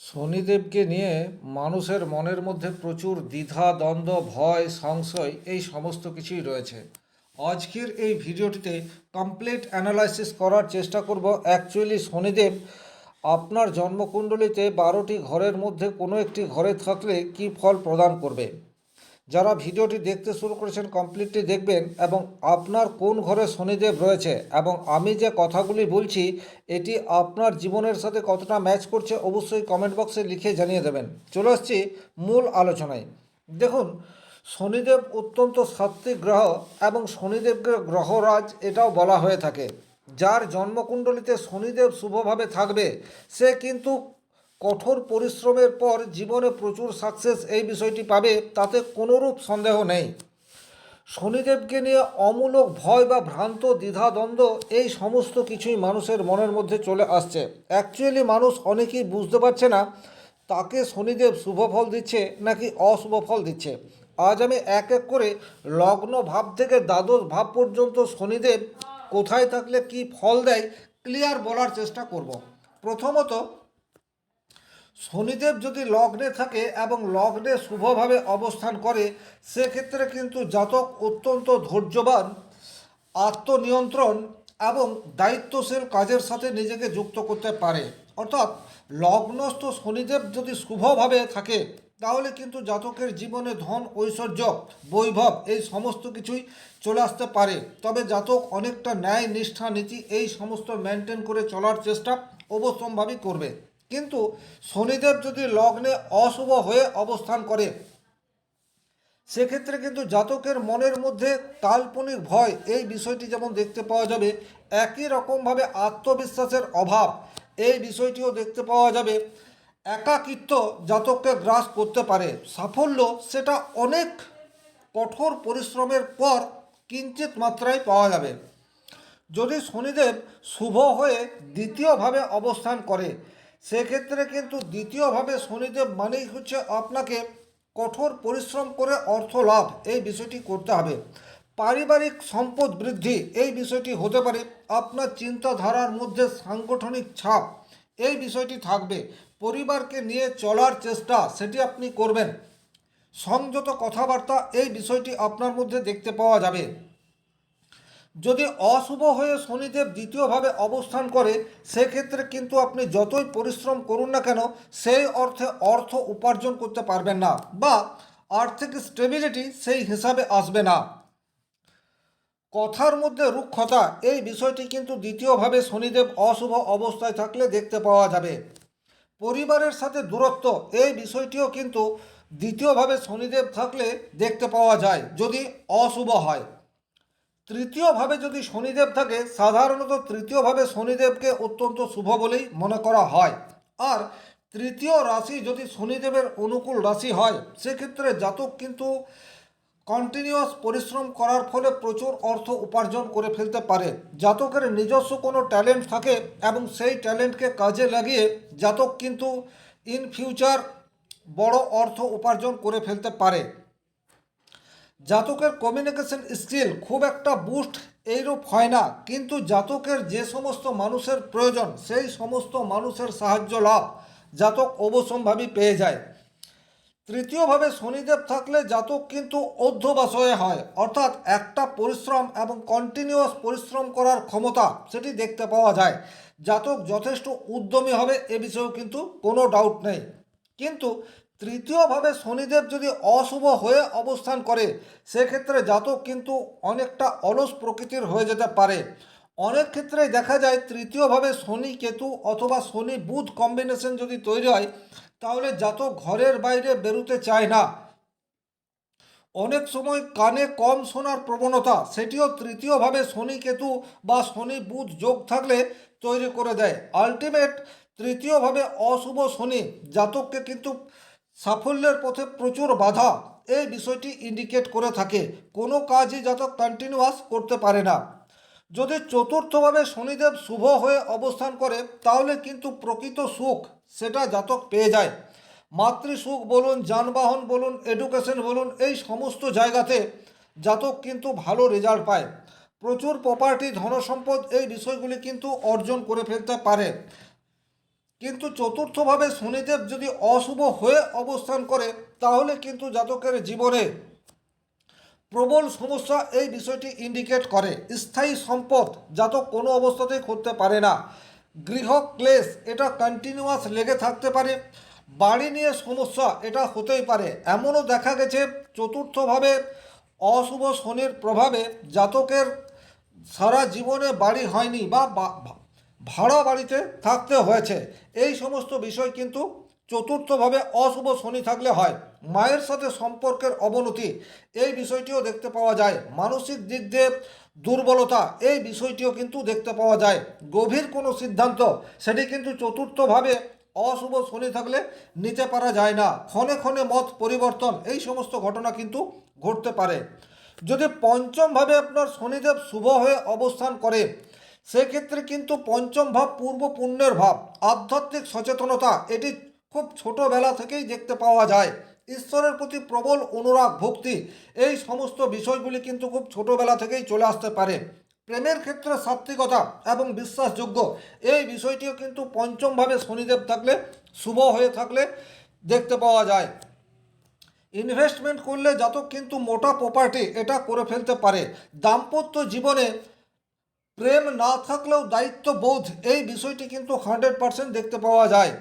শনিদেবকে নিয়ে মানুষের মনের মধ্যে প্রচুর দ্বিধা, দ্বন্দ্ব, ভয়, সংশয়, এই সমস্ত কিছুই রয়েছে। আজকের এই ভিডিওটিতে কমপ্লিট অ্যানালাইসিস করার চেষ্টা করব। অ্যাকচুয়ালি শনিদেব আপনার জন্মকুণ্ডলিতে বারোটি ঘরের মধ্যে কোনো একটি ঘরে থাকলে কি ফল প্রদান করবে? যারা ভিডিওটি দেখতে শুরু করেছেন কমপ্লিটলি দেখবেন এবং আপনার কোন ঘরে শনিদেব রয়েছে এবং আমি যে কথাগুলি বলছি, এটি আপনার জীবনের সাথে কতটা ম্যাচ করছে অবশ্যই কমেন্ট বক্সে লিখে জানিয়ে দেবেন। চলে আসছি মূল আলোচনায়। দেখুন, শনিদেব অত্যন্ত সাত্ত্বিক গ্রহ এবং শনিদেবকে গ্রহরাজ এটাও বলা হয়ে থাকে। যার জন্মকুণ্ডলিতে শনিদেব শুভভাবে থাকবে, সে কিন্তু কঠোর পরিশ্রমের পর জীবনে প্রচুর সাকসেস এই বিষয়টি পাবে, তাতে কোনোরূপ সন্দেহ নেই। শনিদেবকে নিয়ে অমূলক ভয় বা ভ্রান্ত দ্বিধাদ্বন্দ্ব, এই সমস্ত কিছুই মানুষের মনের মধ্যে চলে আসছে। অ্যাকচুয়ালি মানুষ অনেকেই বুঝতে পারছে না, তাকে শনিদেব শুভ ফল দিচ্ছে নাকি অশুভ ফল দিচ্ছে। আজ আমি এক এক করে লগ্ন ভাব থেকে দ্বাদশ ভাব পর্যন্ত শনিদেব কোথায় থাকলে কি ফল দেয় ক্লিয়ার বলার চেষ্টা করব। প্রথমত শনিদেব যদি লগ্নে থাকে এবং লগ্নে শুভভাবে অবস্থান করে, সেক্ষেত্রে কিন্তু জাতক অত্যন্ত ধৈর্যবান, আত্মনিয়ন্ত্রণ এবং দায়িত্বশীল কাজের সাথে নিজেকে যুক্ত করতে পারে। অর্থাৎ লগ্নস্থ শনিদেব যদি শুভভাবে থাকে, তাহলে কিন্তু জাতকের জীবনে ধন, ঐশ্বর্য, বৈভব এই সমস্ত কিছুই চলে আসতে পারে। তবে জাতক অনেকটা ন্যায় নিষ্ঠা নীতি এই সমস্ত মেনটেন করে চলার চেষ্টা অবশ্যম্ভাবী করবে। কিন্তু শনিদেব যদি লগ্নে অশুভ হয়ে অবস্থান করে, সেক্ষেত্রে কিন্তু জাতকের মনের মধ্যে কাল্পনিক ভয়, এই বিষয়টি যেমন দেখতে পাওয়া যাবে, একই রকমভাবে আত্মবিশ্বাসের অভাব, এই বিষয়টিও দেখতে পাওয়া যাবে। একাকিত্ব জাতককে গ্রাস করতে পারে, সাফল্য সেটা অনেক কঠোর পরিশ্রমের পর কিঞ্চিত মাত্রায় পাওয়া যাবে। যদি শনিদেব শুভ হয়ে দ্বিতীয়ভাবে অবস্থান করে সেক্ষেত্রে কিন্তু দ্বিতীয়ভাবে শনিদেব মানেই হচ্ছে আপনাকে কঠোর পরিশ্রম করে অর্থ লাভ, এই বিষয়টি করতে হবে। পারিবারিক সম্পদ বৃদ্ধি, এই বিষয়টি হতে পারে। আপনার চিন্তাধারার মধ্যে সাংগঠনিক ছাপ, এই বিষয়টি থাকবে। পরিবারকে নিয়ে চলার চেষ্টা, সেটি আপনি করবেন। সংযত কথাবার্তা, এই বিষয়টি আপনার মধ্যে দেখতে পাওয়া যাবে। যদি অশুভ হয়ে শনিদেব দ্বিতীয়ভাবে অবস্থান করে, সেক্ষেত্রে কিন্তু আপনি যতই পরিশ্রম করুন না কেন, সেই অর্থে অর্থ উপার্জন করতে পারবেন না বা আর্থিক স্টেবিলিটি সেই হিসাবে আসবে না। কথার মধ্যে রুক্ষতা, এই বিষয়টি কিন্তু দ্বিতীয়ভাবে শনিদেব অশুভ অবস্থায় থাকলে দেখতে পাওয়া যাবে। পরিবারের সাথে দূরত্ব, এই বিষয়টিও কিন্তু দ্বিতীয়ভাবে শনিদেব থাকলে দেখতে পাওয়া যায়, যদি অশুভ হয়। তৃতীয়ভাবে যদি শনিদেব থাকে, সাধারণত তৃতীয়ভাবে শনিদেবকে অত্যন্ত শুভ বলেই মনে করা হয়। আর তৃতীয় রাশি যদি শনিদেবের অনুকূল রাশি হয়, সেক্ষেত্রে জাতক কিন্তু কন্টিনিউয়াস পরিশ্রম করার ফলে প্রচুর অর্থ উপার্জন করে ফেলতে পারে। জাতকের নিজস্ব কোনো ট্যালেন্ট থাকে এবং সেই ট্যালেন্টকে কাজে লাগিয়ে জাতক কিন্তু ইন ফিউচার বড় অর্থ উপার্জন করে ফেলতে পারে। জাতকের কমিউনিকেশন স্কিল খুব একটা বুস্ট এইরূপ হয় না, কিন্তু জাতকের যে সমস্ত মানুষের প্রয়োজন, সেই সমস্ত মানুষের সাহায্য লাভ জাতক অবশ্যম্ভাবী পেয়ে যায়। তৃতীয়ভাবে শনিদেব থাকলে জাতক কিন্তু অধ্যবাস হয়ে হয় অর্থাৎ একটা পরিশ্রম এবং কন্টিনিউয়াস পরিশ্রম করার ক্ষমতা সেটি দেখতে পাওয়া যায়। জাতক যথেষ্ট উদ্যমী হবে এ বিষয়েও কিন্তু কোনো ডাউট নেই। কিন্তু তৃতীয়ভাবে শনিদেব যদি অশুভ হয়ে অবস্থান করে, সেক্ষেত্রে জাতক কিন্তু অনেকটা অলস প্রকৃতির হয়ে যেতে পারে। অনেক ক্ষেত্রে দেখা যায় তৃতীয়ভাবে শনি কেতু অথবা শনি বুধ কম্বিনেশন যদি তৈরি হয়, তাহলে জাতক ঘরের বাইরে বেরোতে চায় না। অনেক সময় কানে কম শোনার প্রবণতা, সেটিও তৃতীয়ভাবে শনি কেতু বা শনি বুধ যোগ থাকলে তৈরি করে দেয়। আলটিমেট তৃতীয়ভাবে অশুভ শনি জাতককে কিন্তু সাফল্যের পথে প্রচুর বাধা, এই বিষয়টি ইন্ডিকেট করে থাকে। কোনো কাজই জাতক কন্টিনিউয়াস করতে পারে না। যদি চতুর্থভাবে শনিদেব শুভ হয়ে অবস্থান করে, তাহলে কিন্তু প্রকৃত সুখ সেটা জাতক পেয়ে যায়। মাতৃসুখ বলুন, যানবাহন বলুন এডুকেশন বলুন, এই সমস্ত জায়গাতে জাতক কিন্তু ভালো রেজাল্ট পায়। প্রচুর প্রপার্টি ধনসম্পদ, এই বিষয়গুলি কিন্তু অর্জন করে ফেলতে পারে। কিন্তু চতুর্থভাবে শনিদেব যদি অশুভ হয়ে অবস্থান করে, তাহলে কিন্তু জাতকের জীবনে প্রবল সমস্যা এই বিষয়টি ইন্ডিকেট করে। স্থায়ী সম্পদ জাতক কোনো অবস্থাতেই করতে পারে না। গৃহ ক্লেশ, এটা কন্টিনিউয়াস লেগে থাকতে পারে। বাড়ি নিয়ে সমস্যা, এটা হতেই পারে। এমনও দেখা গেছে, চতুর্থভাবে অশুভ শনির প্রভাবে জাতকের সারা জীবনে বাড়ি হয়নি বা ভাড়া বাড়িতে থাকতে হয়েছে। এই সমস্ত বিষয় কিন্তু চতুর্থভাবে অশুভ শনি থাকলে হয়। মায়ের সাথে সম্পর্কের অবনতি, এই বিষয়টিও দেখতে পাওয়া যায়। মানসিক দিক দিয়ে দুর্বলতা, এই বিষয়টিও কিন্তু দেখতে পাওয়া যায়। গভীর কোনো সিদ্ধান্ত, সেটি কিন্তু চতুর্থভাবে অশুভ শনি থাকলে নিতে পারা যায় না। ক্ষণে ক্ষণে মত পরিবর্তন, এই সমস্ত ঘটনা কিন্তু ঘটতে পারে। যদি পঞ্চমভাবে আপনার শনিদেব শুভ হয়ে অবস্থান করে সেক্ষেত্রে কিন্তু পঞ্চম ভাব পূর্ব পুণ্যের ভাব। আধ্যাত্মিক সচেতনতা, এটি খুব ছোটোবেলা থেকেই দেখতে পাওয়া যায়। ঈশ্বরের প্রতি প্রবল অনুরাগ, ভক্তি, এই সমস্ত বিষয়গুলি কিন্তু খুব ছোটোবেলা থেকেই চলে আসতে পারে। প্রেমের ক্ষেত্রে সাত্বিকতা এবং বিশ্বাসযোগ্য, এই বিষয়টিও কিন্তু পঞ্চমভাবে শনিদেব থাকলে, শুভ হয়ে থাকলে দেখতে পাওয়া যায়। ইনভেস্টমেন্ট করলে জাতক কিন্তু মোটা প্রপার্টি এটা করে ফেলতে পারে। দাম্পত্য জীবনে প্রেম না থাকলেও দায়িত্ববোধ, এই বিষয়টি কিন্তু হান্ড্রেড পার্সেন্ট দেখতে পাওয়া যায়।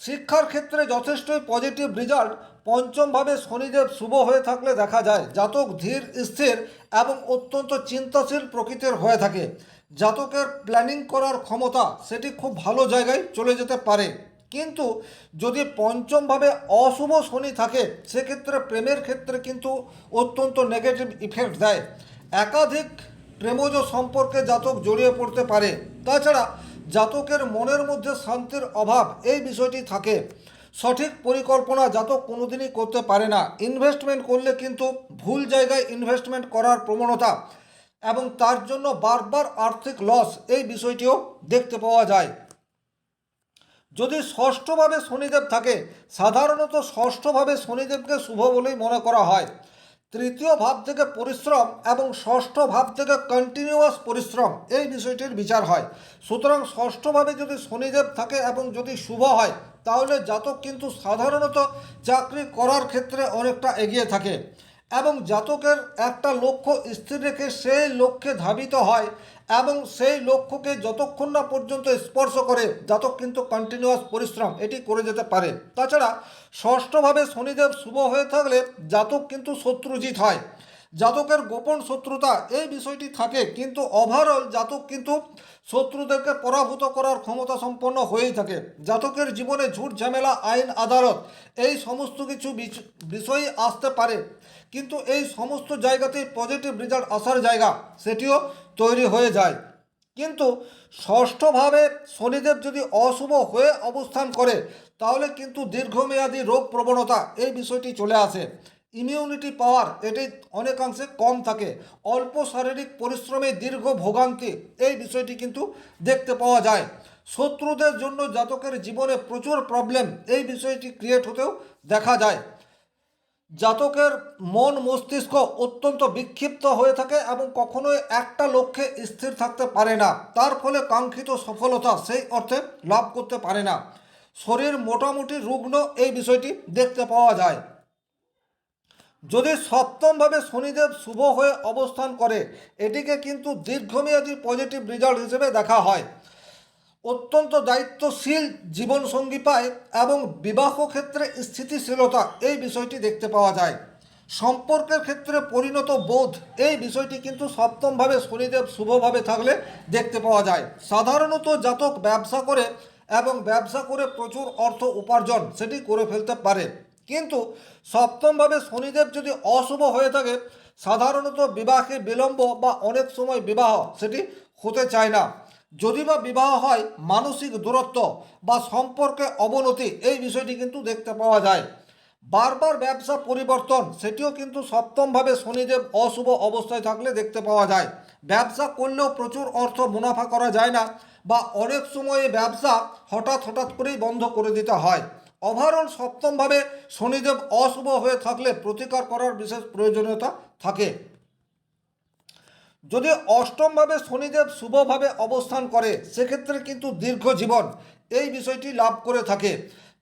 শিক্ষার ক্ষেত্রে যথেষ্টই পজিটিভ রেজাল্ট, পঞ্চমভাবে শনিদেব শুভ হয়ে থাকলে দেখা যায়, জাতক ধীর, স্থির এবং অত্যন্ত চিন্তাশীল প্রকৃতির হয়ে থাকে। জাতকের প্ল্যানিং করার ক্ষমতা, সেটি খুব ভালো জায়গায় চলে যেতে পারে। কিন্তু যদি পঞ্চমভাবে অশুভ শনি থাকে, সেক্ষেত্রে প্রেমের ক্ষেত্রে কিন্তু অত্যন্ত নেগেটিভ ইফেক্ট দেয়। একাধিক প্রেমজ সম্পর্কে জাতক জড়িয়ে পড়তে পারে। তাছাড়া জাতকের মনের মধ্যে শান্তির অভাব এই বিষয়টি থাকে। সঠিক পরিকল্পনা জাতক কোনোদিনই করতে পারে না। ইনভেস্টমেন্ট করলে কিন্তু ভুল জায়গায় ইনভেস্টমেন্ট করার প্রবণতা এবং তার জন্য বারবার আর্থিক লস এই বিষয়টিও দেখতে পাওয়া যায়। যদি ষষ্ঠভাবে শনিদেব থাকে, সাধারণত ষষ্ঠভাবে শনিদেবকে শুভ বলেই মনে করা হয়। তৃতীয় ভাব থেকে পরিশ্রম এবং ষষ্ঠ ভাব থেকে কন্টিনিউয়াস পরিশ্রম, এই বিষয়টির বিচার হয়। সুতরাং ষষ্ঠভাবে যদি শনিদেব থাকে এবং যদি শুভ হয়, তাহলে জাতক কিন্তু সাধারণত চাকরি করার ক্ষেত্রে অনেকটা এগিয়ে থাকে। এবং জাতকের একটা লক্ষ্য স্থির রেখে সেই লক্ষ্যে ধাবিত হয় এবং সেই লক্ষ্যকে যতক্ষণ না পর্যন্ত স্পর্শ করে, জাতক কিন্তু কন্টিনিউয়াস পরিশ্রম, এটি করে যেতে পারে। তাছাড়া, ষষ্ঠভাবে শনিদেব শুভ হয়ে থাকলে জাতক কিন্তু শত্রুজিৎ হয়। জাতকের গোপন শত্রুতা, এই বিষয়টি থাকে, কিন্তু ওভারঅল জাতক কিন্তু শত্রুদেরকে পরাভূত করার ক্ষমতা সম্পন্ন হয়েই থাকে। জাতকের জীবনে ঝুট ঝামেলা, আইন, আদালত, এই সমস্ত কিছু বিচ- বিষয় আসতে পারে। কিন্তু এই সমস্ত জায়গাতেই পজিটিভ রেজাল্ট আসার জায়গা সেটিও তৈরি হয়ে যায়। কিন্তু ষষ্ঠভাবে শনিদেব যদি অশুভ হয়ে অবস্থান করে, তাহলে কিন্তু দীর্ঘমেয়াদী রোগ প্রবণতা এই বিষয়টি চলে আসে। ইমিউনিটি পাওয়ার এটি অনেকাংশে কম থাকে। অল্প শারীরিক পরিশ্রমে দীর্ঘ ভোগান্তি, এই বিষয়টি কিন্তু দেখতে পাওয়া যায়। শত্রুদের জন্য জাতকের জীবনে প্রচুর প্রবলেম এই বিষয়টি ক্রিয়েট হতেও দেখা যায়। জাতকের মন মস্তিষ্ক অত্যন্ত বিক্ষিপ্ত হয়ে থাকে এবং কখনোই একটা লক্ষ্যে স্থির থাকতে পারে না। তার ফলে কাঙ্ক্ষিত সফলতা সেই অর্থে লাভ করতে পারে না। শরীর মোটামুটি রুগ্ন, এই বিষয়টি দেখতে পাওয়া যায়। যদি সপ্তমভাবে শনিদেব শুভ হয়ে অবস্থান করে, এটিকে কিন্তু দীর্ঘমেয়াদী পজিটিভ রেজাল্ট হিসেবে দেখা হয়। অত্যন্ত দায়িত্বশীল জীবনসঙ্গী পায় এবং বিবাহ ক্ষেত্রে স্থিতিশীলতা, এই বিষয়টি দেখতে পাওয়া যায়। সম্পর্কের ক্ষেত্রে পরিণত বোধ, এই বিষয়টি কিন্তু সপ্তমভাবে শনিদেব শুভভাবে থাকলে দেখতে পাওয়া যায়। সাধারণত জাতক ব্যবসা করে এবং ব্যবসা করে প্রচুর অর্থ উপার্জন, সেটি করে ফেলতে পারে। কিন্তু সপ্তমভাবে শনিদেব যদি অশুভ হয়ে থাকে, সাধারণত বিবাহে বিলম্ব বা অনেক সময় বিবাহ সেটি হতে চায় না। যদি বা বিবাহ হয়, মানসিক দূরত্ব বা সম্পর্কে অবনতি, এই বিষয়টি কিন্তু দেখতে পাওয়া যায়। বারবার ব্যবসা পরিবর্তন, সেটিও কিন্তু সপ্তমভাবে শনিদেব অশুভ অবস্থায় থাকলে দেখতে পাওয়া যায়। ব্যবসা করলেও প্রচুর অর্থ মুনাফা করা যায় না বা অনেক সময়ে ব্যবসা হঠাৎ হঠাৎ করেই বন্ধ করে দিতে হয়। ওভারঅল সপ্তমভাবে শনিদেব অশুভ হয়ে থাকলে প্রতিকার করার বিশেষ প্রয়োজনীয়তা থাকে। যদি অষ্টমভাবে শনিদেব শুভভাবে অবস্থান করে, সেক্ষেত্রে কিন্তু দীর্ঘ জীবন এই বিষয়টি লাভ করে থাকে।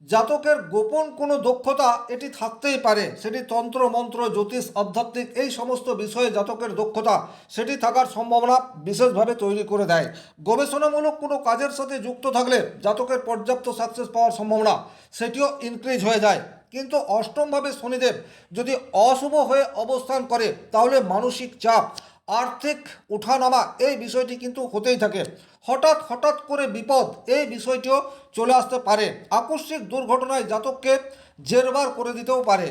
জাতকের গোপন কোনো দক্ষতা এটি থাকতেই পারে। সেটি তন্ত্র, মন্ত্র, জ্যোতিষ, আধ্যাত্মিক এই সমস্ত বিষয়ে জাতকের দক্ষতা, সেটি থাকার সম্ভাবনা বিশেষভাবে তৈরি করে দেয়। গবেষণামূলক কোনো কাজের সাথে যুক্ত থাকলে জাতকের পর্যাপ্ত সাকসেস পাওয়ার সম্ভাবনা, সেটিও ইনক্রিজ হয়ে যায়। কিন্তু অষ্টমভাবে শনিদেব যদি অশুভ হয়ে অবস্থান করে, তাহলে মানসিক চাপ আর্থিক উঠানামা, এই বিষয়টি কিন্তু হতেই থাকে। হঠাৎ হঠাৎ করে বিপদ, এই বিষয়টিও চলে আসতে পারে। আকস্মিক দুর্ঘটনায় জাতককে জেরবার করে দিতেও পারে।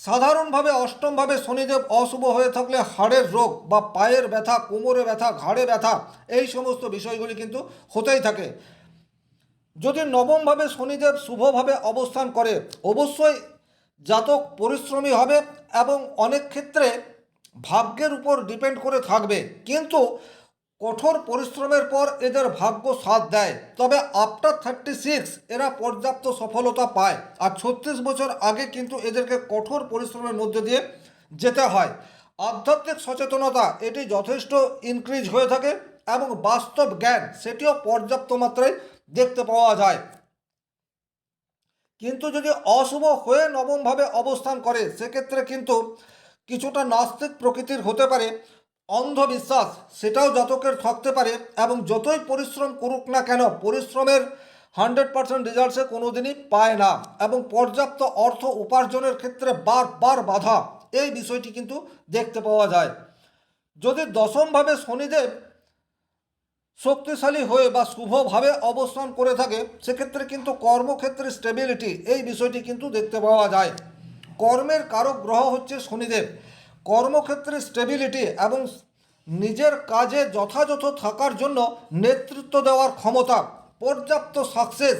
সাধারণভাবে অষ্টমভাবে শনিদেব অশুভ হয়ে থাকলে হাড়ের রোগ বা পায়ের ব্যথা, কোমরে ব্যথা, ঘাড়ে ব্যথা, এই সমস্ত বিষয়গুলি কিন্তু হতেই থাকে। যদি নবমভাবে শনিদেব শুভভাবে অবস্থান করে, অবশ্যই জাতক পরিশ্রমী হবে এবং অনেক ক্ষেত্রে ভাগ্যের উপর ডিপেন্ড করে থাকবে। কিন্তু কঠোর পরিশ্রমের পর এদের ভাগ্য সাথ দেয়। তবে আফটার থার্টি সিক্স এরা পর্যাপ্ত সফলতা পায়। আর ছত্রিশ বছর আগে কিন্তু এদেরকে কঠোর পরিশ্রমের মধ্যে দিয়ে যেতে হয়। আধ্যাত্মিক সচেতনতা, এটি যথেষ্ট ইনক্রিজ হয়ে থাকে এবং বাস্তব জ্ঞান, সেটিও পর্যাপ্ত মাত্রায় দেখতে পাওয়া যায়। কিন্তু যদি অশুভ হয়ে নবমভাবে অবস্থান করে, সেক্ষেত্রে কিন্তু কিছুটা নাস্তিক প্রকৃতির হতে পারে, অন্ধবিশ্বাস সেটাও জাতকের থাকতে পারে এবং যতই পরিশ্রম করুক না কেন, পরিশ্রমের হান্ড্রেড পার্সেন্ট রেজাল্ট সে কোনোদিনই পায় না এবং পর্যাপ্ত অর্থ উপার্জনের ক্ষেত্রে বারবার বাধা, এই বিষয়টি কিন্তু দেখতে পাওয়া যায়। যদি দশমভাবে শনিদেব শক্তিশালী হয়ে বা শুভভাবে অবস্থান করে থাকে, সেক্ষেত্রে কিন্তু কর্মক্ষেত্রে স্টেবিলিটি এই বিষয়টি কিন্তু দেখতে পাওয়া যায়। কর্মের কারক গ্রহ হচ্ছে শনিদেব। কর্মক্ষেত্রে স্টেবিলিটি এবং নিজের কাজে যথাযথ থাকার জন্য নেতৃত্ব দেওয়ার ক্ষমতা, পর্যাপ্ত সাকসেস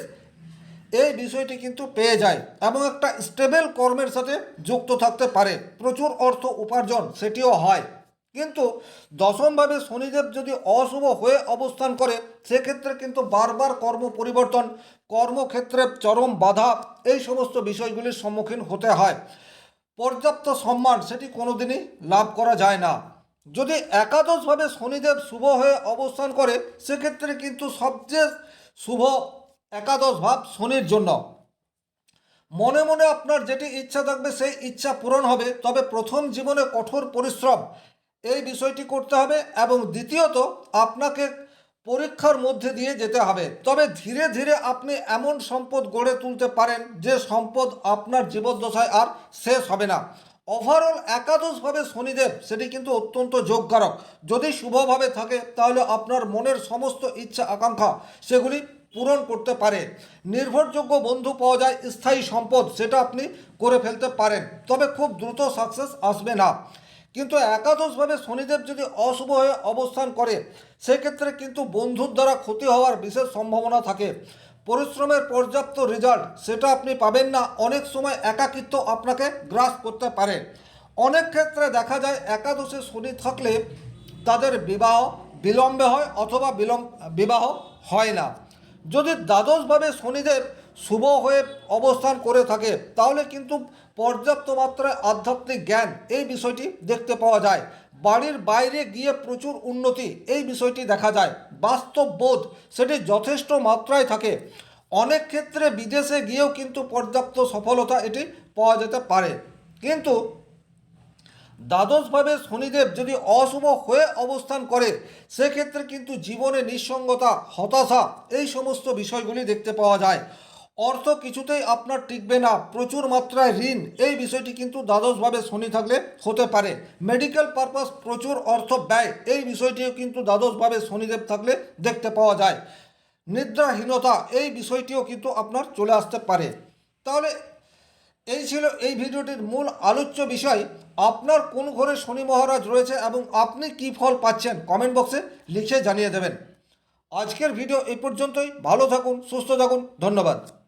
এই বিষয়টি কিন্তু পেয়ে যায় এবং একটা স্টেবল কর্মের সাথে যুক্ত থাকতে পারে। প্রচুর অর্থ উপার্জন, সেটিও হয়। কিন্তু দশমভাবে শনিদেব যদি অশুভ হয়ে অবস্থান করে, সেক্ষেত্রে কিন্তু বারবার কর্ম পরিবর্তন, কর্মক্ষেত্রে চরম বাধা, এই সমস্ত বিষয়গুলির সম্মুখীন হতে হয়। পর্যাপ্ত সম্মান সেটি কোনোদিনই লাভ করা যায় না। যদি একাদশভাবে শনিদেব শুভ হয়ে অবস্থান করে, সেক্ষেত্রে কিন্তু সবচেয়ে শুভ একাদশ ভাব শনির জন্য। মনে মনে আপনার যেটি ইচ্ছা থাকবে, সেই ইচ্ছা পূরণ হবে। তবে প্রথম জীবনে কঠোর পরিশ্রম এই বিষয়টি করতে হবে এবং দ্বিতীয়ত আপনাকে পরীক্ষার মধ্যে দিয়ে যেতে হবে। তবে ধীরে ধীরে আপনি এমন সম্পদ গড়ে তুলতে পারেন যে সম্পদ আপনার জীবদ্দশায় আর শেষ হবে না। ওভারঅল একাদশভাবে শনিদেব, সেটি কিন্তু অত্যন্ত যোগকারক যদি শুভভাবে থাকে, তাহলে আপনার মনের সমস্ত ইচ্ছা, আকাঙ্ক্ষা সেগুলি পূরণ করতে পারে। নির্ভরযোগ্য বন্ধু পাওয়া যায় স্থায়ী সম্পদ, সেটা আপনি করে ফেলতে পারেন। তবে খুব দ্রুত সাকসেস আসবে না। কিন্তু একাদশভাবে শনিদেব যদি অশুভ হয়ে অবস্থান করে, সেক্ষেত্রে কিন্তু বন্ধুর দ্বারা ক্ষতি হওয়ার বিশেষ সম্ভাবনা থাকে। পরিশ্রমের পর্যাপ্ত রেজাল্ট সেটা আপনি পাবেন না। অনেক সময় একাকিত্ব আপনাকে গ্রাস করতে পারে। অনেক ক্ষেত্রে দেখা যায় একাদশে শনি থাকলে তাদের বিবাহ বিলম্বে হয় অথবা বিলম্ব, বিবাহ হয় না। যদি দ্বাদশভাবে শনিদেব শুভ হয়ে অবস্থান করে থাকে, তাহলে কিন্তু পর্যাপ্ত মাত্রায় আধ্যাত্মিক জ্ঞান, এই বিষয়টি দেখতে পাওয়া যায়। বাড়ির বাইরে গিয়ে প্রচুর উন্নতি, এই বিষয়টি দেখা যায়। বাস্তব বোধ, সেটি যথেষ্ট মাত্রায় থাকে। অনেক ক্ষেত্রে বিদেশে গিয়েও কিন্তু পর্যাপ্ত সফলতা এটি পাওয়া যেতে পারে। কিন্তু দ্বাদশভাবে শনিদেব যদি অশুভ হয়ে অবস্থান করে, সেক্ষেত্রে কিন্তু জীবনে নিঃসঙ্গতা, হতাশা, এই সমস্ত বিষয়গুলি দেখতে পাওয়া যায়। অর্থ কিছুতেই আপনার টিকবে না। প্রচুর মাত্রায় ঋণ। এই বিষয়টি কিন্তু দ্বাদশভাবে শনি থাকলে হতে পারে। মেডিকেল পারপাস প্রচুর অর্থ ব্যয়। এই বিষয়টিও কিন্তু দ্বাদশভাবে শনিদেব থাকলে দেখতে পাওয়া যায়। নিদ্রাহীনতা, এই বিষয়টিও কিন্তু আপনার চলে আসতে পারে। তাহলে এই ছিল এই ভিডিওটির মূল আলোচ্য বিষয়। আপনার কোন ঘরে শনি মহারাজ রয়েছে এবং আপনি কি ফল পাচ্ছেন কমেন্ট বক্সে লিখে জানিয়ে দেবেন। আজকের ভিডিও এই পর্যন্তই। ভালো থাকুন, সুস্থ থাকুন। ধন্যবাদ।